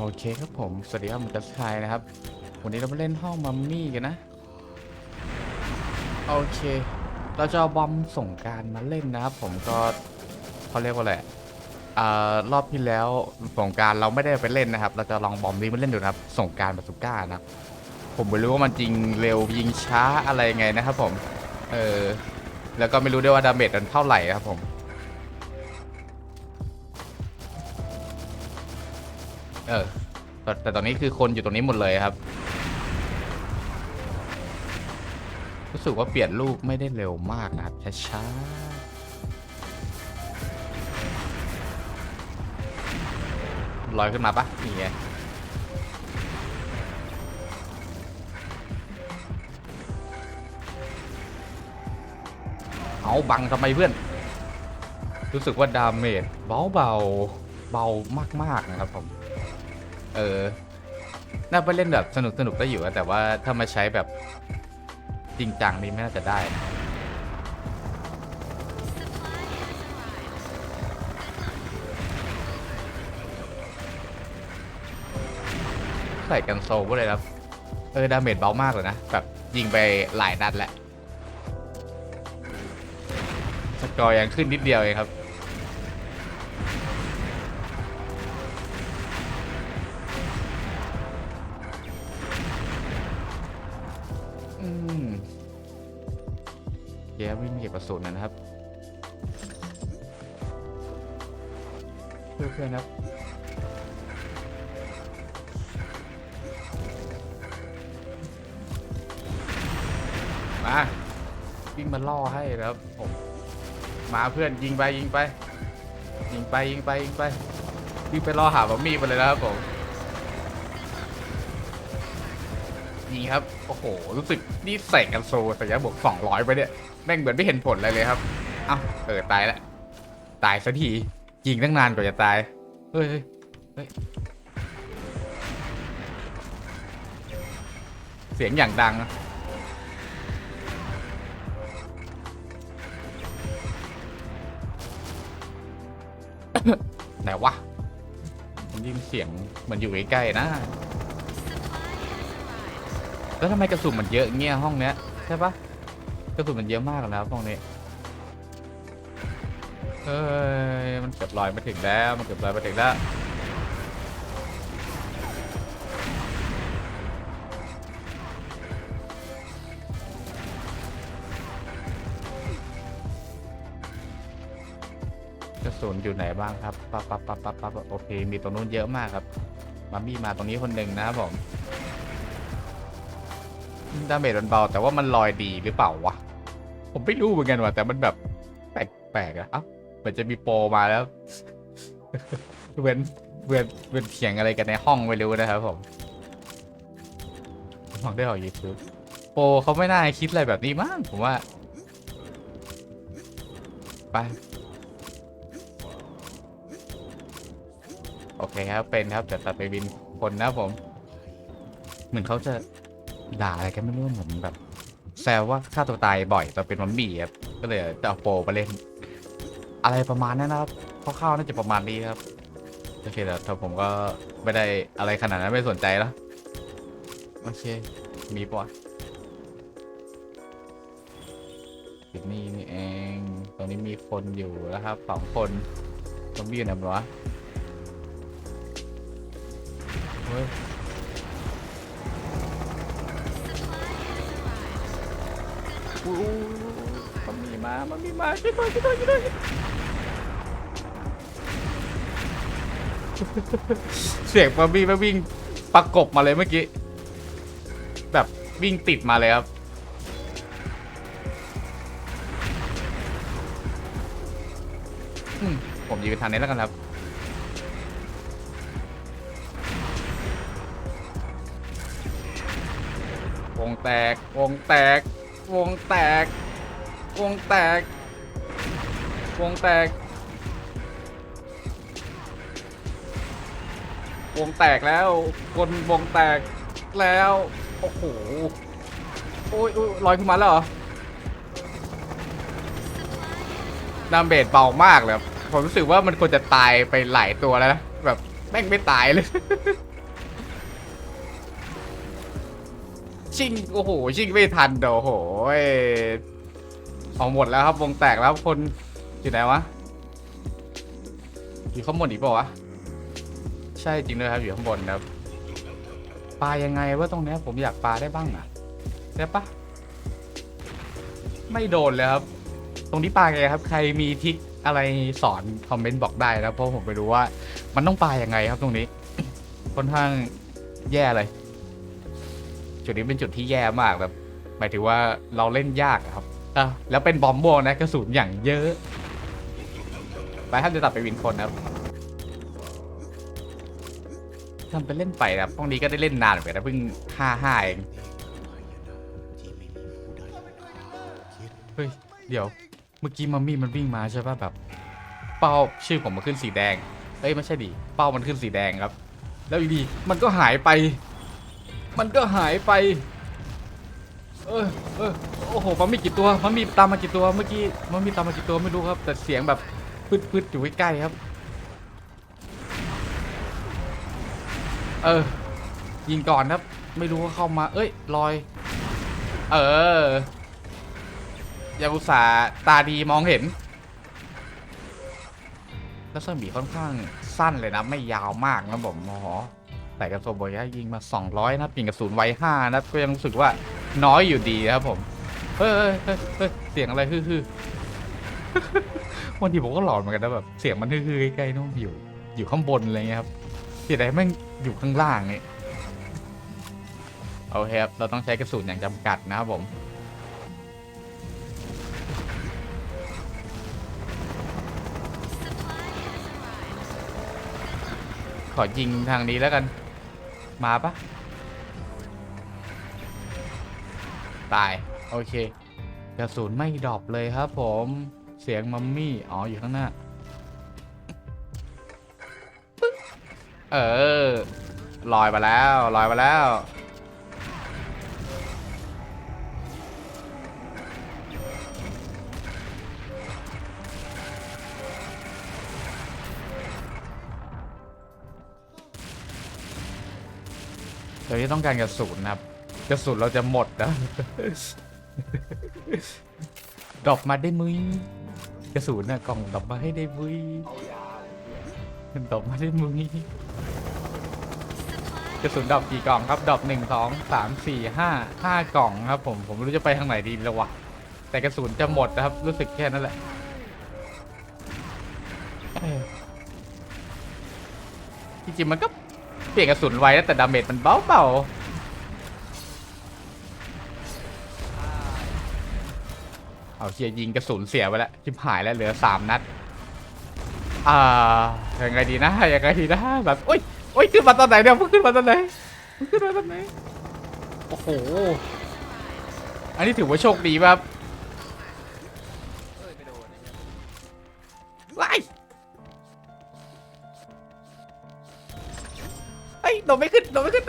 โอเคครับผม สวัสดีครับผมกัสไทยนะครับ วันนี้เรามาเล่นห้องมัมมี่กันนะ โอเค เราจะเอาบอมส่งการมาเล่นนะครับ ผมก็เขาเรียกว่าอะไรอ่ารอบที่แล้วส่งการเราไม่ได้ไปเล่นนะครับ เราจะลองบอมนี้มาเล่นดูนะครับ ส่งการบาสุก้านะ ผมไม่รู้ว่ามันจริงเร็วยิงช้าอะไรไงนะครับ ผม เออแล้วก็ไม่รู้ด้วยว่าดาเมจมันเท่าไหร่ครับผม เออแต่แต่ตอนนี้คือคนอยู่ตรงนี้หมดเลยครับ รู้สึกว่าเปลี่ยนลูกไม่ได้เร็วมากนะครับช้าๆลอยขึ้นมาปะนี่ไงเอาบังทำไมเพื่อน รู้สึกว่าดาเมจเบาเบาๆเบามากๆนะครับผม เออ น่าไปเล่นแบบสนุกสนุกได้อยู่อะแต่ว่าถ้ามาใช้แบบจริงจังนี่ไม่น่าจะได้นะใส่กันโซลเลยครับ เออ ดาเมจเบามากเลยนะ แบบยิงไปหลายนัดแหละสกอร์ยังขึ้นนิดเดียวเองครับ เพื่อนๆครับมาวิ่งมาล่อให้นะครับผมมาเพื่อนยิงไปยิงไป ยิงไปยิงไปยิงไปวิ่งไปล่อหาบะมี่ไปเลยนะครับผมนี่ครับโอ้โหรู้สึกนี่ใส่กันโซแต่ยะบวก200ไปเนี่ยแม่งเหมือนไม่เห็นผลอะไรเลยครับเอ้าเออตายละตายสักที ยิงตั้งนานกว่าจะตาย เฮ้ยเฮ้ยเสียงอย่างดังอะไหนวะมได้ยินเสียงเหมือนอยู่ใกล้ๆนะ แล้วทำไมกระสุนมันเยอะเงี้ยห้องเนี้ยใช่ปะกระสุนมันเยอะมากแล้วห้องนี้ เอ้ยมันเกือบลอยมาถึงแล้ว มันเกือบลอยมาถึงแล้ว กระสุนอยู่ไหนบ้างครับ ปั๊บปั๊บปั๊บปั๊บปั๊บโอเค มีตรงนู้นเยอะมากครับ มามี่มาตรงนี้คนหนึ่งนะครับผมดาเมจมันเบาแต่ว่ามันลอยดีหรือเปล่าวะ ผมไม่รู้เหมือนกันว่ะแต่มันแบบแปลกๆอะเอ้า เหมือนจะมีโปรมาแล้วเว้นเว้นเว้นเถียงอะไรกันในห้องไม่รู้นะครับผมลองได้ออกยูทูบโปรเขาไม่น่าคิดอะไรแบบนี้มั้งผมว่า ไป โอเคครับ เป็นครับเดี๋ยวตัดไปบินคนนะผม เหมือนเขาจะด่าอะไรกันไม่รู้เหมือนแบบแซวว่าฆ่าตัวตายบ่อยตอนเป็นมัมมี่ครับ ก็เลยจะเอาโปรไปเล่น อะไรประมาณนั้นนะครับคร่าวๆน่าจะประมาณนี้ครับโอเคแต่ถ้าผมก็ไม่ได้อะไรขนาดนั้นไม่สนใจแล้วโอเค มีปะวะติดนี่นี่เองตรงนี้มีคนอยู่แล้วครับสองคนซอมบี้อยู่ไหนวะเฮ้ยอู้ มันมีมา มันมีมาช่วยด้วยช่วยด้วยช่วยด้วยเสียงมาบี้มาวิ่งประกบมาเลยเมื่อกี้ แบบวิ่งติดมาเลยครับ อืมผมยืนทางนี้แล้วกันครับ วงแตก วงแตก วงแตก วงแตก วงแตก วงแตกแล้วคนวงแตกแล้ว โอ้โหโอ้ยลอยขึ้นมาแล้วเหรอดาเบจเบามากเลยผมรู้สึกว่ามันควรจะตายไปหลายตัวแล้วนะ แบบแม่งไม่ตายเลย ชิง โอ้โห ชิงไม่ทันเดี๋ยวโอ้โหย เอาหมดแล้วครับวงแตกแล้วคนอยู่ไหนวะอยู่ข้างบนอีกเปล่าวะใช่จริงด้วยครับอยู่ข้างบนครับปลายังไงว่าตรงเนี้ยผมอยากปลาได้บ้างอะได้ปะไม่โดนเลยครับ ตรงนี้ปลาไงครับ ใครมีทิกอะไรสอนคอมเมนต์บอกได้นะเพราะผมไปรู้ว่า มันต้องปลายังไงครับตรงนี้ค่อนข้างแย่เลย จุดนี้เป็นจุดที่แย่มากแบบหมายถึงว่าเราเล่นยากครับ อะแล้วเป็นบอมโบนะกระสุนอย่างเยอะ ไปท่านจะตัดไปวินคนนะครับทำไปเล่นไปนะพวกนี้ก็ได้เล่นนานเหมือนกันนะเพิ่งห้าห้าเอง เฮ้ย เดี๋ยว เมื่อกี้มัมมี่มันวิ่งมาใช่ป่ะแบบ เป้าชื่อผมมันขึ้นสีแดง เอ้ยไม่ใช่ดิ เป้ามันขึ้นสีแดงครับ แล้วอยู่ดีมันก็หายไป มันก็หายไป เออเออโอ้โหมันมีกี่ตัวมันมีตามมากี่ตัวเมื่อกี้มันมีตามมากี่ตัวไม่รู้ครับ แต่เสียงแบบพืดๆอยู่ใกล้ๆครับ เออ ยิงก่อนครับ ไม่รู้ว่าเข้ามา เอ้ยลอย เออยาบุษาตาดีมองเห็นแล้วสมีค่อนข้างสั้นเลยนะ ไม่ยาวมากนะผมหมอแต่กระสุนบอยยิงมา 200 นะครับยิงกระสุนไว้5นะก็ยังรู้สึกว่า น้อยอยู่ดีนะครับผมเฮ้ยเฮ้ยเฮ้ยเสียงอะไรฮือฮือวันที่ผมก็หลอนเหมือนกันนะแบบเสียงมันฮือฮือใกล้ๆนู่นอยู่ อยู่ข้างบนอะไรเงี้ยครับเสียดายแม่งอยู่ข้างล่างนี่โอเคครับเราต้องใช้กระสุนอย่างจำกัดนะครับผมขอยิงทางนี้แล้วกัน มาปะ ตาย โอเค กระสุนไม่ดรอปเลยครับผม เสียงมัมมี่ อ๋อ อยู่ข้างหน้า เออ ลอยมาแล้ว ลอยมาแล้วเราจะต้องการกระสุนนะครับ กระสุนเราจะหมดนะดอปมาได้มุ้ยกระสุนนะกล่องดอปมาให้ได้มุ้ยดอปมาได้มุ้ยกระสุนดอปกี่กล่องครับดอปหนึ่งสองสามสี่ห้าห้ากล่องครับ ผมผมไม่รู้จะไปทางไหนดีแล้ววะแต่กระสุนจะหมดนะครับ รู้สึกแค่นั้นแหละเออจริงๆมันก็เปลี่ยนกระสุนไว้แต่ดาเมจมันเบาเบาๆ เอาเชียยิงกระสุนเสียไปแล้วชิบหายแล้วเหลือสามนัด อ่ายังไงดีนะยังไงดีนะแบบโอ้ยโอ้ยขึ้นมาตอนไหนเนี่ยเพิ่งขึ้นมาตอนไหนเพิ่งขึ้นมาตอนไหนโอ้โหอันนี้ถือว่าโชคดีป่ะครับว้ายเอ้ยโดดไม่ขึ้นโดดไม่ขึ้น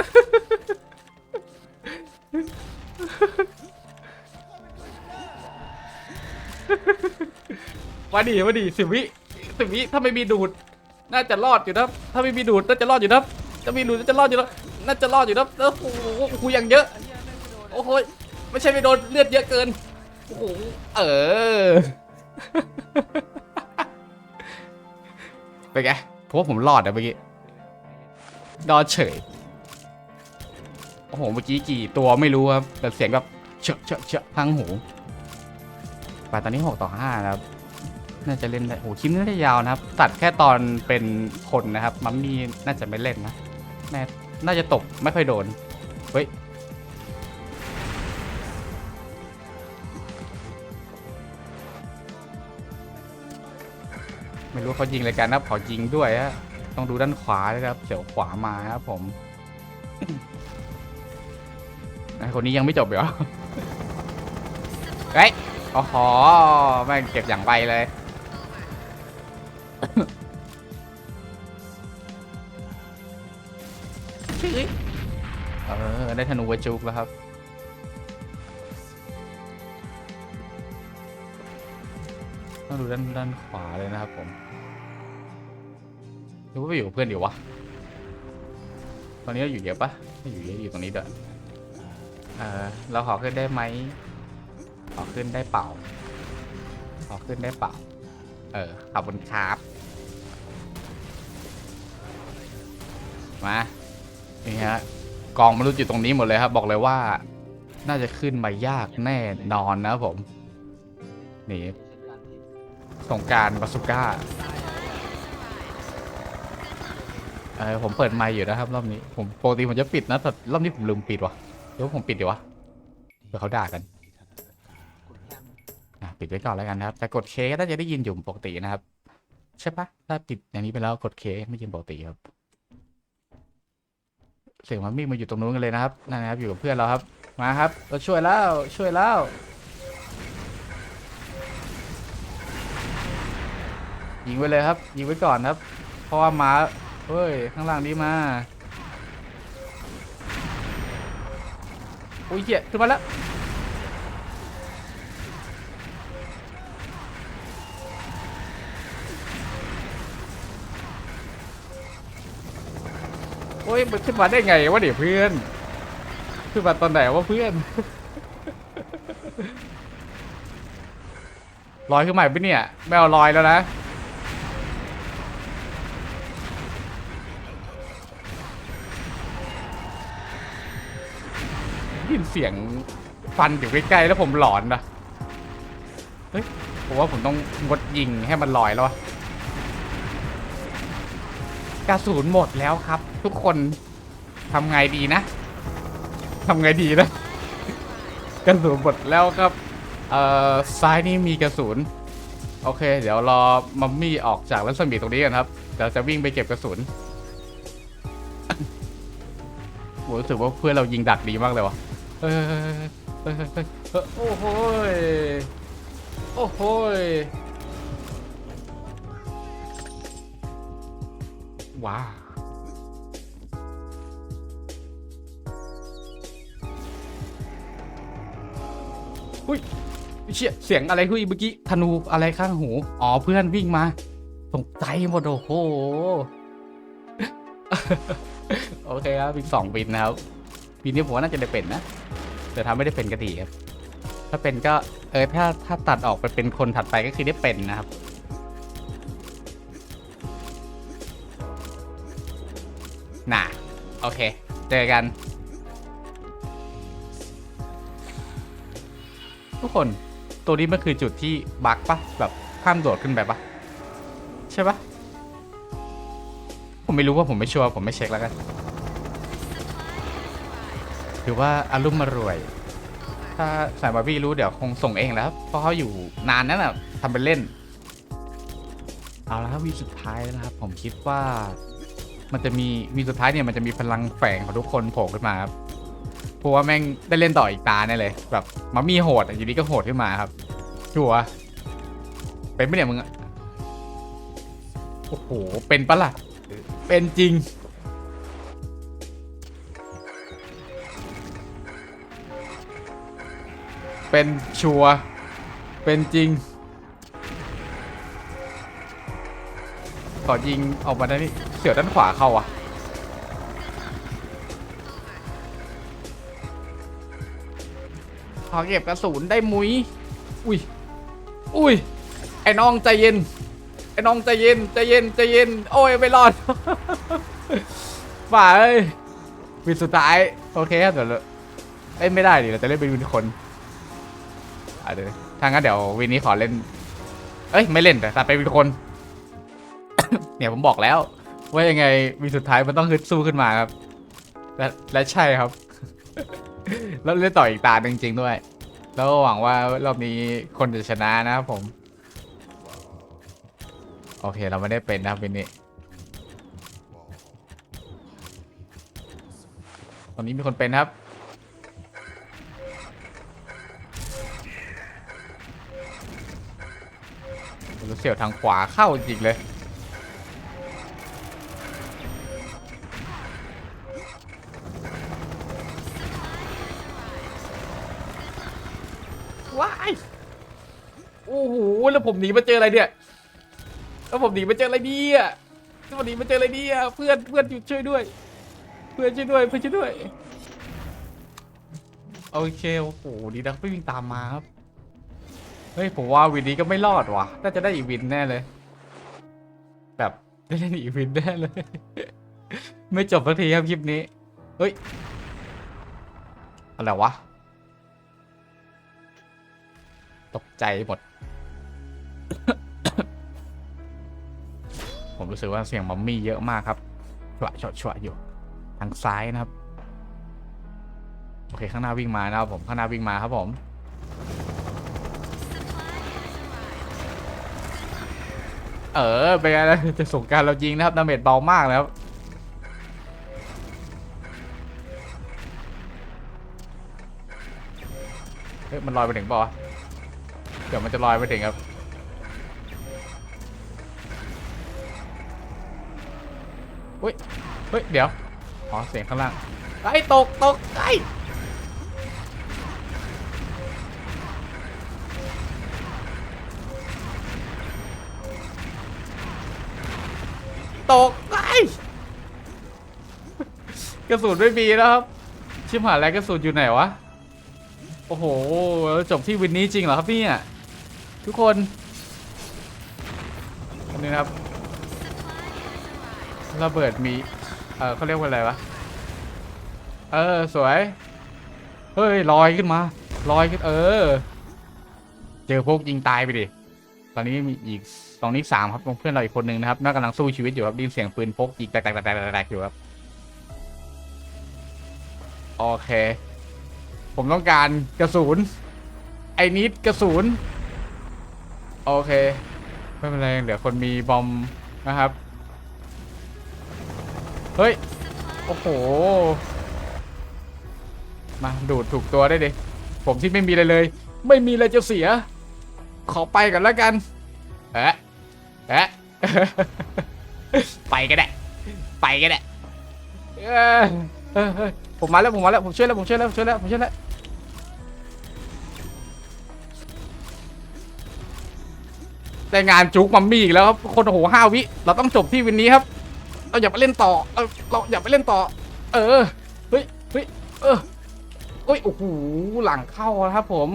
มาดีมาดีสิบวิสิบวิถ้าไม่มีดูด น่าจะรอดอยู่นะถ้าไม่มีดูดน่าจะรอดอยู่นะถ้ามีดูดน่าจะรอดอยู่นะน่าจะรอดอยู่นะแล้วโอ้โหโอ้โหอย่างเยอะ โอ้โหไม่ใช่ไม่โดนเลือดเยอะเกินโอ้โหเออเป็นไงเพราะผมรอดอะเมื่อกี้รอดเฉยโอ้โหเมื่อกี้กี่ตัวไม่รู้ครับแต่เสียงแบบเชอะเชอะเชอะพังหูไปตอนนี้หกต่อห้านะครับ น่าจะเล่นได้โอ้คลิปนี้น่าจะยาวนะครับ ตัดแค่ตอนเป็นคนนะครับ มัมมี่น่าจะไม่เล่นนะแน่น่าจะตกไม่ค่อยโดน เฮ้ย ไม่รู้เขายิงอะไรกันนะขอยิงด้วยฮะ ต้องดูด้านขวาด้วยครับ เดี๋ยวขวามาครับผมไอคนนี้ยังไม่จบเหรอ เฮ้ย โอ้โหแม่งเก็บอย่างไวเลย เออ ได้ธนูไวจุกแล้วครับ ต้องดูด้านด้านขวาเลยนะครับผมหรือว่าไปอยู่กับเพื่อนเดี๋ยววะ ตอนนี้เราอยู่เยอะปะไม่อยู่เยอะอยู่ตรงนี้เด้วยเออเราขอขึ้นได้ไหมขอขึ้นได้เปล่าขอขึ้นได้เปล่า เออขอบคุณครับ มานี่ฮะกองมนุษย์อยู่ตรงนี้หมดเลยครับ บอกเลยว่า น่าจะขึ้นมายากแน่นอนนะผม นี่สงกรารบาสุก้าเออผมเปิดไมค์อยู่นะครับรอบนี้ผมปกติผมจะปิดนะแต่รอบนี้ผมลืมปิดวะหรือว่าผมปิดดีวะเดี๋ยวเขาด่ากันปิดไว้ก่อนแล้วกันนะครับ แต่กดเคก็น่าจะได้ยินอยู่ปกตินะครับ ใช่ปะถ้าปิดอย่างนี้ไปแล้วกดเคไม่ยินปกติครับ สียงมันมิ่งมาอยู่ตรงนู้นกันเลยนะครับนั่นนะครับอยู่กับเพื่อนเราครับ มาครับเราช่วยแล้วช่วยแล้วยิงไว้เลยครับยิงไว้ก่อนครับ เพราะว่าม้าเฮ้ยข้างล่างนี้มาอุ้ยเหี้ยขึ้นมาแล้ว ยมันขึ้นมาได้ไงวะเดี๋ยวเพื่อนขึ้นมาตอนไหนวะเพื่อนลอยขึ้นมาอีกปะเนี่ยไม่เอาลอยแล้วนะได้ยินเสียงฟันอยู่ใกล้ๆแล้วผมหลอนนะเฮ้ยผมว่าผมต้องงดยิงให้มันลอยแล้ววะ กระสุนหมดแล้วครับ ทุกคนทำไงดีนะทำไงดีนะกระสุนหมดแล้วครับเอ่อซ้ายนี่มีกระสุนโอเค เดี๋ยวรอมัมมี่ออกจากรัศมีตรงนี้กันครับเดี๋ยวจะวิ่งไปเก็บกระสุนผมรู้สึกว่าเพื่อนเรายิงดักดีมากเลยวะเฮ้ยเฮ้ยเฮ้ยเฮ้ยเฮ้ยเฮ้ยโอ้โหโอ้โห ว้าวอุ้ยเชี่ยเสียงอะไรคุยเมื่อกี้ธนูอะไรข้างหู อ๋อเพื่อนวิ่งมาตกใจหมดโอ้โห โอเคครับอีกสองวินนะครับวินนี้ผมว่าน่าจะได้เป็นนะ แต่ถ้าไม่ได้เป็นก็ดีครับ ถ้าเป็นก็เออถ้าถ้าตัดออกไปเป็นคนถัดไปก็คือได้เป็นนะครับ น่ะ โอเค เจอกัน ทุกคนตัวนี้มันคือจุดที่บั๊กปะแบบข้ามโดดขึ้นไปปะใช่ปะผมไม่รู้ว่าผมไม่ชัวร์ผมไม่เช็คแล้วกันถือว่าอารุ่มมารวย ถ้าสายบาร์บี้รู้เดี๋ยวคงส่งเองแล้ว เพราะเขาอยู่นานนั่นแหละทำเป็นเล่น เอาละครับวีสุดท้ายแล้วนะครับ ผมคิดว่า มันจะมีวีสุดท้ายเนี่ยมันจะมีพลังแฝงของทุกคนโผล่ขึ้นมาครับเพราะว่าแม่งได้เล่นต่ออีกตาแน่เลย แบบมัมมี่โหดอยู่ดีก็โหดขึ้นมาครับชัวเป็นไหมเนี่ยมึงอะโอ้โห เป็นปะล่ะ เป็นจริง เป็นชัว เป็นจริง ขอยิงออกมาได้นี่เสือด้านขวาเข้าอะขอเก็บกระสุนได้มุ้ย อุ้ย อุ้ย ไอ้น้องใจเย็น ไอ้น้องใจเย็นใจเย็นใจเย็น โอ้ยไม่รอด ฝ่าเอ้ยวินสุดท้าย โอเคครับเดี๋ยวเราเอ้ไม่ได้ดิเราจะเล่นเป็นวินคนอะเดี๋ยวถ้างั้นเดี๋ยววินนี้ขอเล่น เอ้ยไม่เล่นแต่ตัดไปวินคน เนี่ยผมบอกแล้ว ว่ายังไงวินสุดท้ายมันต้องฮึดสู้ขึ้นมาครับ และและใช่ครับ แล้วเล่นต่ออีกตาหนึ่งจริงๆด้วย แล้วหวังว่ารอบนี้คนจะชนะนะครับผม โอเคเราไม่ได้เป็นนะครับวินนี้ตอนนี้มีคนเป็นครับรู้เสียวทางขวาเข้าจริงเลย ว้ายโอ้โหแล้วผมหนีมาเจออะไรเนี่ยแล้วผมหนีมาเจออะไรเนี่ยแล้วผมหนีมาเจออะไรเนี่ยเพื่อนเพื่อนช่วยด้วย เพื่อนช่วยด้วยเพื่อนช่วยด้วยโอเคโอ้โหดีนะไม่วิ่งตามมาครับเฮ้ยผมว่าวินนี้ก็ไม่รอดว่ะน่าจะได้อีกวินแน่เลย แบบได้เล่นอีกวินแน่เลย ไม่จบสักทีครับคลิปนี้เฮ้ยอะไรวะ ตกใจหมด ผมรู้สึกว่าเสียงมัมมี่เยอะมากครับฉวะฉวะฉวะอยู่ ทางซ้ายนะครับ โอเคข้างหน้าวิ่งมานะครับผมข้างหน้าวิ่งมาครับผมเออเป็นไงล่ะจะส่งการเรายิงนะครับดาเมจเบามากนะครับเฮ้ยมันลอยไปถึงเปล่ เดี๋ยวมันจะลอยไปถึงครับเฮ้ย เฮ้ย เดี๋ยว อ๋อ เสียงข้างล่าง ไอ้ตก ตก ไอ้ตกไอ้กระสุนไม่มีแล้วครับ ชิบหายแล้วกระสุนอยู่ไหนวะ โอ้โห จบที่วินนี้จริงเหรอครับเนี่ย ทุกคนอันนี้นะครับ ระเบิดมี เออเขาเรียกว่าอะไรวะ เออ สวย เฮ้ย ลอยขึ้นมา ลอยขึ้น เออ เจอพวกยิงตายไปดิ ตอนนี้มีอีกตรงนี้สามครับ เพื่อนเราอีกคนนึงนะครับน่ากำลังสู้ชีวิตอยู่ครับดินเสียงปืนพกยิงแตกแตกแตกแตกแตกอยู่ครับ โอเค ผมต้องการกระสุน ไอ้นิดกระสุน โอเค ไม่เป็นไรเหลือคนมีบอมนะครับ เฮ้ย โอ้โห มาดูดถูกตัวได้ดิ ผมที่ไม่มีอะไรเลย ไม่มีอะไรจะเสีย ขอไปก่อนแล้วกันเอ๊ะเอ๊ะไปก็ได้ ไปก็ได้ผมมาแล้วผมมาแล้วผมช่วยแล้วผมช่วยแล้วผมช่วยแล้วผมช่วยแล้ว ได้งานจุกมัมมี่อีกแล้วครับคนโอ้โหห้าวิ เราต้องจบที่วินนี้ครับ เราอย่าไปเล่นต่อเออเราอย่าไปเล่นต่อ เออเฮ้ยเฮ้ยเออเฮ้ยโอ้โหหลังเข้าครับผม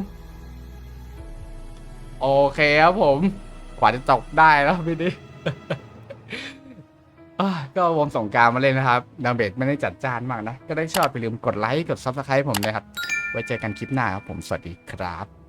โอเคครับผมกว่าจะจบได้แล้วพี่ดิอะก็วงสงการมาเล่นนะครับดาเบจไม่ได้จัดจ้านมากนะ ก็ได้ชอบไปลืมกดไลค์ กดซับสไครต์ผมเลยครับ ไว้เจอกันคลิปหน้าครับผม สวัสดีครับ